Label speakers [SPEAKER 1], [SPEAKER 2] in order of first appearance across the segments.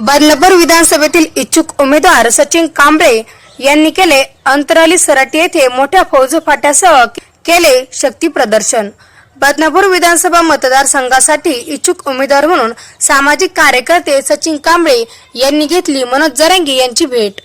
[SPEAKER 1] बदलापूर विधानसभेतील इच्छुक उमेदवार सचिन कांबळे यांनी केले अंतराली सराटी येथे मोठ्या फौज फाट्यासह केले शक्ती प्रदर्शन. बदनापूर विधानसभा मतदारसंघासाठी इच्छुक उमेदवार म्हणून सामाजिक कार्यकर्ते सचिन कांबळे यांनी घेतली मनोज जरंगी यांची भेट.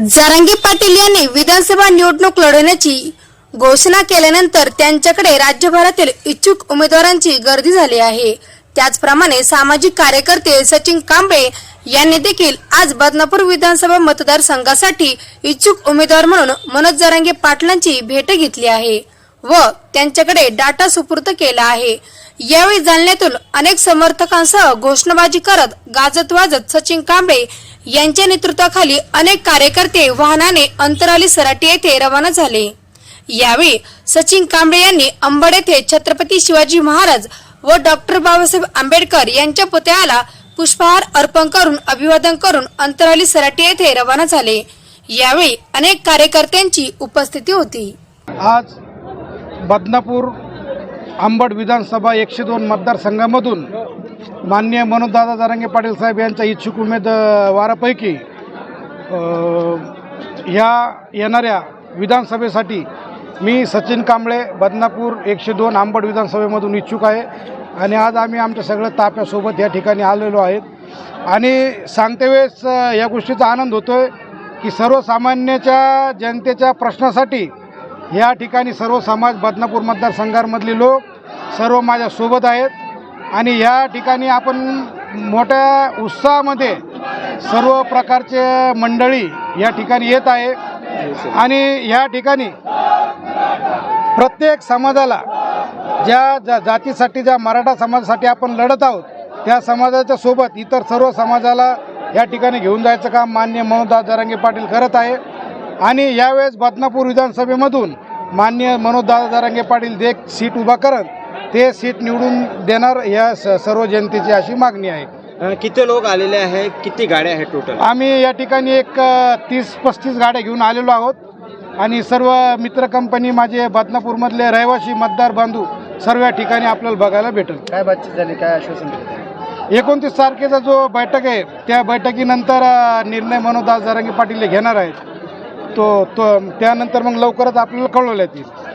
[SPEAKER 1] जारांगी पाटील यांनी विधानसभा निवडणूक लढवण्याची घोषणा केल्यानंतर त्यांच्याकडे राज्यभरातील इच्छुक उमेदवारांची गर्दी झाली आहे. त्याचप्रमाणे सामाजिक कार्यकर्ते सचिन कांबळे यांनी देखील आज बदनापूर विधानसभा मतदारसंघासाठी इच्छुक उमेदवार म्हणून मनोज जरांगे पाटलांची भेट घेतली आहे व त्यांच्याकडे डाटा सुपूर्द केला आहे. यावेळी जालन्यातून अनेक समर्थकांसह घोषणाबाजी करत गाजत वाजत सचिन कांबळे यांच्या नेतृत्वाखाली अनेक कार्यकर्ते वाहनाने अंतराली सराटी येथे रवाना झाले. यावेळी सचिन कांबळे यांनी अंबड येथे छत्रपती शिवाजी महाराज व डॉक्टर बाबासाहेब आंबेडकर यांच्या पुतळ्याला पुष्पहार अर्पण करून अभिवादन करून अंतराली सराटी येथे रवाना झाले. यावेळी अनेक कार्यकर्त्यांची उपस्थिती होती.
[SPEAKER 2] आज बदनापूर आंबड विधानसभा एकशे दोन मतदारसंघामधून माननीय मनोजदादा जरांगे पाटील साहेब यांच्या इच्छुक उमेदवारापैकी ह्या येणाऱ्या विधानसभेसाठी मी सचिन कांबळे बदनापूर एकशे दोन आंबड विधानसभेमधून इच्छुक आहे. आणि आज आम्ही आमच्या सगळ्या ताप्यासोबत या ठिकाणी आलेलो आहेत. आणि सांगते वेळेस या गोष्टीचा आनंद होतो आहे की सर्वसामान्याच्या जनतेच्या प्रश्नासाठी या ठिकाणी सर्व समाज बदनापूर मतदारसंघामधले लोक सर्व माझ्यासोबत आहेत. आणि या ठिकाणी आपण मोठ्या उत्साहामध्ये सर्व प्रकारचे मंडळी या ठिकाणी येत आहे. आणि या ठिकाणी प्रत्येक समाजाला ज्या जा जातीसाठी ज्या मराठा समाजासाठी आपण लढत आहोत त्या समाजाच्या सोबत इतर सर्व समाजाला या ठिकाणी घेऊन जायचं काम मान्य मनोजदास जरांगे पाटील करत आहे. आणि यावेळेस बदनापूर विधानसभेमधून मान्य मनोजदादा जरांगे पाटील जे सीट उभा करत ते सीट निवडून देणार या स सर्व जनतेची अशी मागणी आहे.
[SPEAKER 3] किती लोक आलेले आहे किती गाड्या आहेत टोटल
[SPEAKER 2] आम्ही या ठिकाणी एक तीस पस्तीस गाड्या घेऊन आलेलो आहोत. आणि सर्व मित्र कंपनी माझे बदनापूरमधले रहिवासी मतदार बांधू सर्व या ठिकाणी आपल्याला बघायला भेटेल.
[SPEAKER 3] काय बातचीत झाली? काय आश्वासन
[SPEAKER 2] एकोणतीस तारखेचा जो बैठक आहे त्या बैठकीनंतर निर्णय मनोदास जरांगे पाटील घेणार आहेत. तो तो त्यानंतर मग लवकरच आपल्याला कळवण्यात येईल